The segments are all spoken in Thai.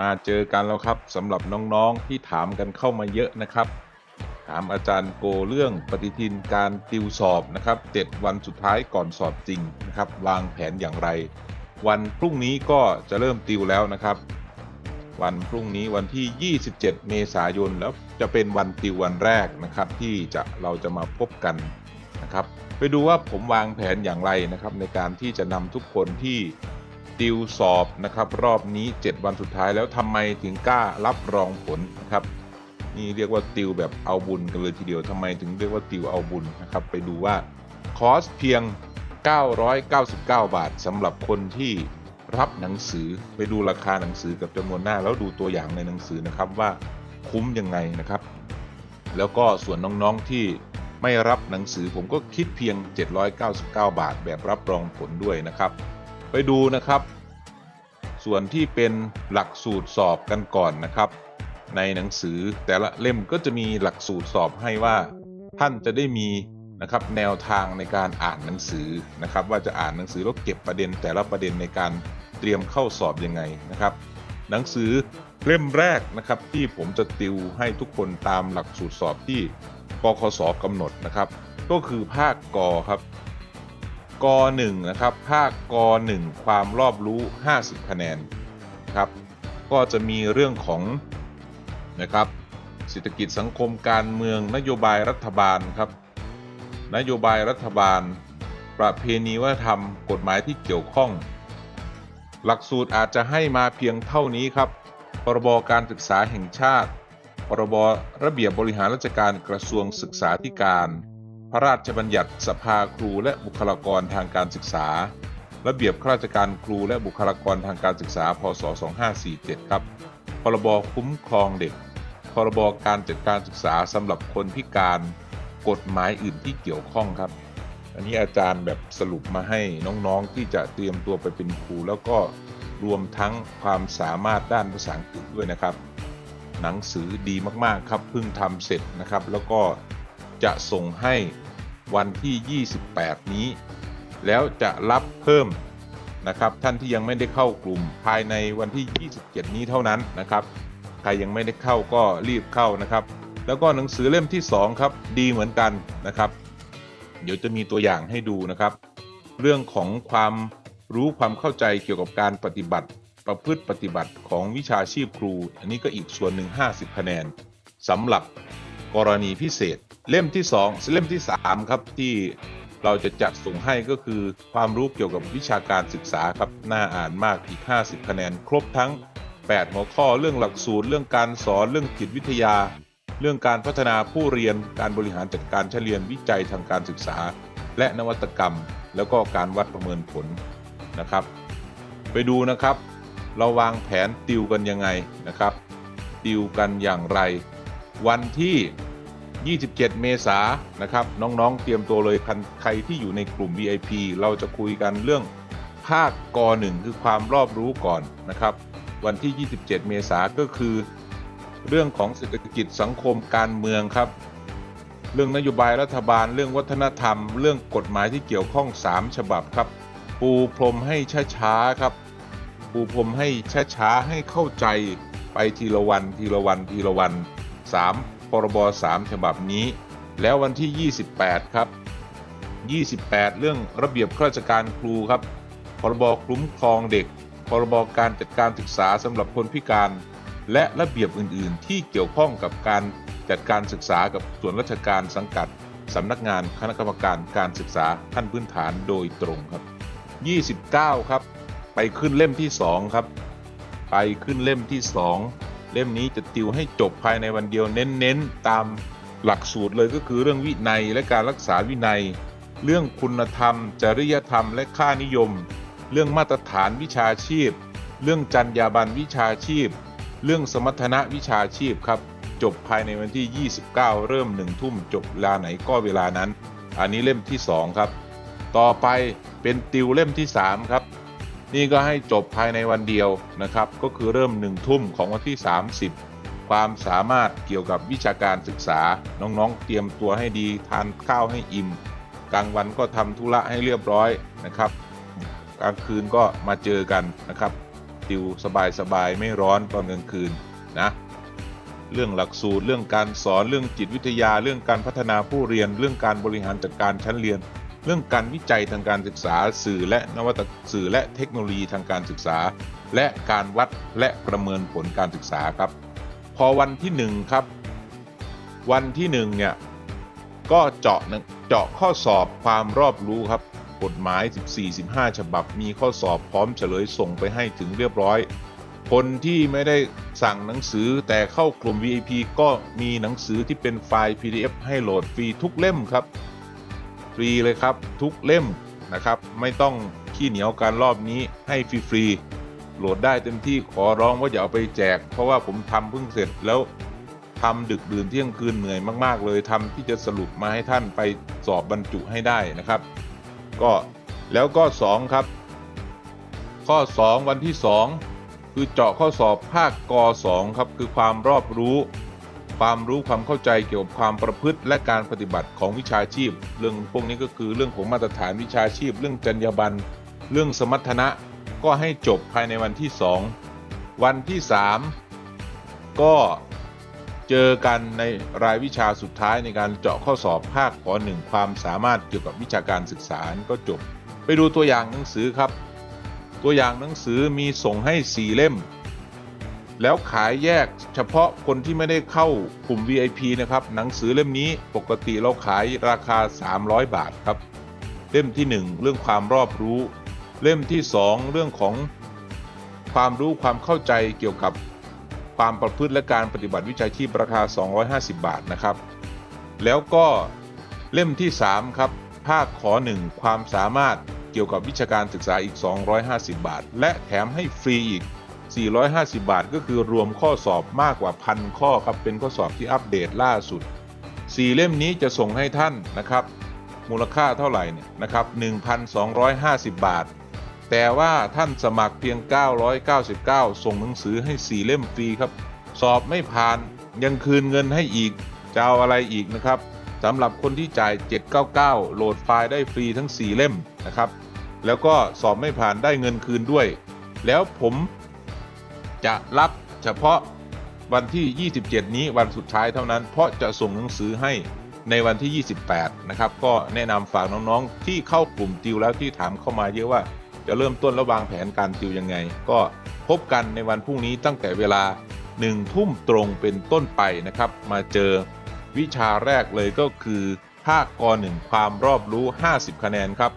มาเจอกันแล้วครับสำหรับน้องๆที่ถามกันเข้ามาเยอะนะครับ ถามอาจารย์โกเรื่องปฏิทินการติวสอบนะครับ 7 วันสุดท้ายก่อนสอบจริงนะครับ วางแผนอย่างไร วันพรุ่งนี้ก็จะเริ่มติวแล้วนะครับ วันพรุ่งนี้วันที่ 27 เมษายนแล้วจะเป็นวันติววันแรกนะครับ ที่จะเราจะมาพบกันนะครับ ไปดูว่าผมวางแผนอย่างไรนะครับ ในการที่จะนำทุกคนที่ ติวสอบนะครับ รอบนี้ 7 วันสุดท้ายแล้วทำไมถึงกล้ารับรองผลนะครับ นี่เรียกว่าติวแบบเอาบุญกันเลยทีเดียวทำไมถึงเรียกว่าติวเอาบุญนะครับ ไปดูว่าคอสเพียง 999 บาทสำหรับคนที่รับหนังสือไปดูราคาหนังสือกับจำนวนหน้า แล้วดูตัวอย่างในหนังสือนะครับว่าคุ้มยังไงนะครับ แล้วก็ส่วนน้องๆที่ไม่รับหนังสือผมก็คิดเพียง 799 บาทแบบรับรองผลด้วยนะครับ ไปดูนะครับ ส่วนที่เป็นหลักสูตรสอบกันก่อนนะครับ ในหนังสือแต่ละเล่มก็จะมีหลักสูตรสอบให้ว่า ท่านจะได้มีนะครับแนวทางในการอ่านหนังสือนะครับ ว่าจะอ่านหนังสือแล้วเก็บประเด็นแต่ละประเด็นในการเตรียมเข้าสอบยังไงนะครับ หนังสือเล่มแรกนะครับที่ผมจะติวให้ทุกคนตามหลักสูตรสอบที่กคสกำหนดนะครับ ก็คือภาคกครับ กหนึ่งนะครับ ภาคกหนึ่งความรอบรู้ 50 คะแนนครับ ก็จะมีเรื่องของนะครับเศรษฐกิจสังคมการเมืองนโยบายรัฐบาลครับ นโยบายรัฐบาล ประเพณีวัฒนธรรมกฎหมายที่เกี่ยวข้อง หลักสูตรอาจจะให้มาเพียงเท่านี้ครับพรบการศึกษาแห่งชาติพรบระเบียบบริหารราชการกระทรวงศึกษาธิการ พระราชบัญญัติสภาครูและบุคลากรทางการศึกษา ระเบียบข้าราชการครูและบุคลากรทางการศึกษา พศ 2547 ครับ พรบคุ้มครองเด็ก พรบการจัดการศึกษาสำหรับคนพิการ กฎหมายอื่นที่เกี่ยวข้องครับ อันนี้อาจารย์แบบสรุปมาให้น้องๆที่จะเตรียมตัวไปเป็นครู แล้วก็รวมทั้งความสามารถด้านภาษาอังกฤษด้วยนะครับ หนังสือดีมากๆครับเพิ่งทำเสร็จนะครับ แล้วก็ จะส่งให้วันที่ 28 นี้ แล้วจะรับเพิ่มนะครับ ท่านที่ยังไม่ได้เข้ากลุ่มภายในวันที่ 27 นี้เท่านั้นนะครับ ใครยังไม่ได้เข้าก็รีบเข้านะครับ แล้วก็หนังสือเล่มที่ 2 ครับ ดีเหมือนกันนะครับ เดี๋ยวจะมีตัวอย่างให้ดูนะครับ เรื่องของความรู้ความเข้าใจเกี่ยวกับการปฏิบัติ ประพฤติปฏิบัติของวิชาชีพครู อันนี้ก็อีกส่วนหนึ่ง50 คะแนนสำหรับกรณีพิเศษ เล่มที่2เล่มที่ 3 ครับที่เราจะจัดส่งให้ก็คือความรู้เกี่ยวกับวิชาการศึกษาครับน่าอ่านมากอีก 50 คะแนน ครบทั้ง 8 หัวข้อเรื่องหลักสูตร เรื่องการสอนเรื่องจิตวิทยา เรื่องการพัฒนาผู้เรียน การบริหารจัดการเฉลียนวิจัยทางการศึกษา และนวัตกรรม แล้วก็การวัดประเมินผลนะครับ ไปดูนะครับ เราวางแผนติวกันยังไงนะครับ ติวกันอย่างไร วันที่ 27 เมษายนนะครับ น้องๆ เตรียมตัวเลยคันใครที่อยู่ในกลุ่ม VIP เราจะคุยกันเรื่องภาคกหนึ่งคือความรอบรู้ก่อนนะครับ วันที่ 27 เมษายนก็คือ เรื่องของเศรษฐกิจสังคมการเมืองครับ เรื่องนโยบายรัฐบาล เรื่องวัฒนธรรม เรื่องกฎหมายที่เกี่ยวข้อง 3 ฉบับครับ ปูพรมให้ช้าๆครับ ปูพรมให้ช้าๆให้เข้าใจไปทีละวันทีละวันทีละวัน3 พรบ3ฉบับนี้ แล้ววันที่ 28 ครับ 28 เรื่องระเบียบข้าราชการครูครับ พรบคุ้มครองเด็ก พรบการจัดการศึกษาสำหรับคนพิการ และระเบียบอื่น ๆ ที่เกี่ยวข้องกับการจัดการศึกษากับส่วนราชการสังกัดสำนักงานคณะกรรมการการศึกษาขั้นพื้นฐานโดยตรงครับ 29 ครับ ไปขึ้นเล่มที่ 2 ครับ ไปขึ้นเล่มที่ 2 เล่มนี้จะติวให้จบภายในวันเดียวเน้นๆ ตามหลักสูตรเลยก็คือเรื่องวินัยและการรักษาวินัย เรื่องคุณธรรม จริยธรรมและค่านิยม เรื่องมาตรฐานวิชาชีพ เรื่องจรรยาบรรณวิชาชีพ เรื่องสมรรถนะวิชาชีพครับจบภายในวันที่ 29 เริ่ม1ทุ่มจบเวลาไหนก็เวลานั้น อันนี้เล่มที่ 2 ครับ ต่อไปเป็นติวเล่มที่ 3 ครับ นี่ก็ให้จบภายในวันเดียวนะครับ ก็คือเริ่ม 1 ทุ่มของวันที่ 30 ความสามารถเกี่ยวกับวิชาการศึกษา น้องๆ เตรียมตัวให้ดี ทานข้าวให้อิ่ม กลางวันก็ทำธุระให้เรียบร้อยนะครับ กลางคืนก็มาเจอกันนะครับ ติวสบายๆ ไม่ร้อนตอนกลางคืนนะเรื่องหลักสูตร เรื่องการสอน เรื่องจิตวิทยา เรื่องการพัฒนาผู้เรียน เรื่องการบริหารจัดการชั้นเรียน เรื่องการวิจัยทางการศึกษาสื่อและนวัตสื่อและเทคโนโลยีทางการศึกษา และการวัดและประเมินผลการศึกษาครับ พอวันที่หนึ่งครับ วันที่หนึ่งเนี่ยก็เจาะเจาะข้อสอบความรอบรู้ครับกฎหมาย 14-15 ฉบับมีข้อสอบพร้อมเฉลยส่งไปให้ถึงเรียบร้อย คนที่ไม่ได้สั่งหนังสือแต่เข้ากลุ่ม VIP ก็มีหนังสือที่เป็นไฟล์ PDF ให้โหลดฟรีทุกเล่มครับ รีเลยครับ ทุกเล่มนะครับ ไม่ต้องขี้เหนียวการรอบนี้ให้ฟรีๆโหลดได้เต็มที่ขอร้องว่าอย่าเอาไปแจก เพราะว่าผมทำเพิ่งเสร็จแล้วทำดึกดื่นเที่ยงคืนเหนื่อยมากๆ เลยทำที่จะสรุปมาให้ท่านไปสอบบรรจุให้ได้นะครับ ก็แล้วก็ 2 ครับ ข้อ 2 วันที่ 2 คือเจาะข้อสอบภาคก 2 ครับ คือความรอบรู้ ความรู้ความเข้าใจเกี่ยวกับความประพฤติและการปฏิบัติของวิชาชีพ เรื่องพวกนี้ก็คือเรื่องของมาตรฐานวิชาชีพ เรื่องจรรยาบรรณเรื่องสมรรถนะก็ให้จบภายในวันที่ 2 วันที่ 3 ก็เจอกันในรายวิชาสุดท้ายในการเจาะข้อสอบภาคขอหนึ่งความสามารถเกี่ยวกับวิชาการศึกษาก็จบ ไปดูตัวอย่างหนังสือครับ ตัวอย่างหนังสือมีส่งให้ 4 เล่ม แล้วขายแยกเฉพาะคนที่ไม่ได้เข้ากลุ่ม VIP นะครับ หนังสือเล่มนี้ปกติเราขายราคา 300 บาทครับ เล่มที่ 1 เรื่องความรอบรู้ เล่มที่ 2 เรื่องของความรู้ความเข้าใจเกี่ยวกับความประพฤติและการปฏิบัติวิชาชีพราคา 250 บาทนะครับ แล้วก็เล่มที่ 3 ครับ ภาคขอ 1 ความสามารถเกี่ยวกับวิชาการศึกษาอีก 250 บาท และแถมให้ฟรีอีก 450 บาท ก็คือรวมข้อสอบมากกว่าพันข้อครับ เป็นข้อสอบที่อัปเดตล่าสุด 4 เล่มนี้จะส่งให้ท่านนะครับ มูลค่าเท่าไหร่เนี่ยนะครับ 1,250 บาท แต่ว่าท่านสมัครเพียง 999 ส่งหนังสือให้ 4 เล่มฟรีครับ สอบไม่ผ่านยังคืนเงินให้อีกจะเอาอะไรอีกนะครับสำหรับคนที่จ่าย 799 โหลดไฟล์ได้ฟรีทั้ง 4 เล่มนะครับ แล้วก็สอบไม่ผ่านได้เงินคืนด้วย แล้วผม จะรับเฉพาะวันที่ 27 นี้วันสุดท้ายเท่านั้น เพราะจะส่งหนังสือให้ในวันที่ 28 นะครับ ก็แนะนำฝากน้องๆ ที่เข้ากลุ่มติวแล้วที่ถามเข้ามาเยอะว่าจะเริ่มต้นและวางแผนการติวยังไง ก็พบกันในวันพรุ่งนี้ตั้งแต่เวลา 1 ทุ่มตรงเป็นต้นไปนะครับ มาเจอวิชาแรกเลยก็คือภาคกหนึ่งความรอบรู้ 50 คะแนนครับ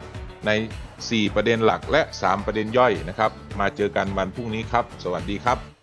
ใน 4 ประเด็นหลักและ 3 ประเด็นย่อยนะครับ มาเจอกันวันพรุ่งนี้ครับ สวัสดีครับ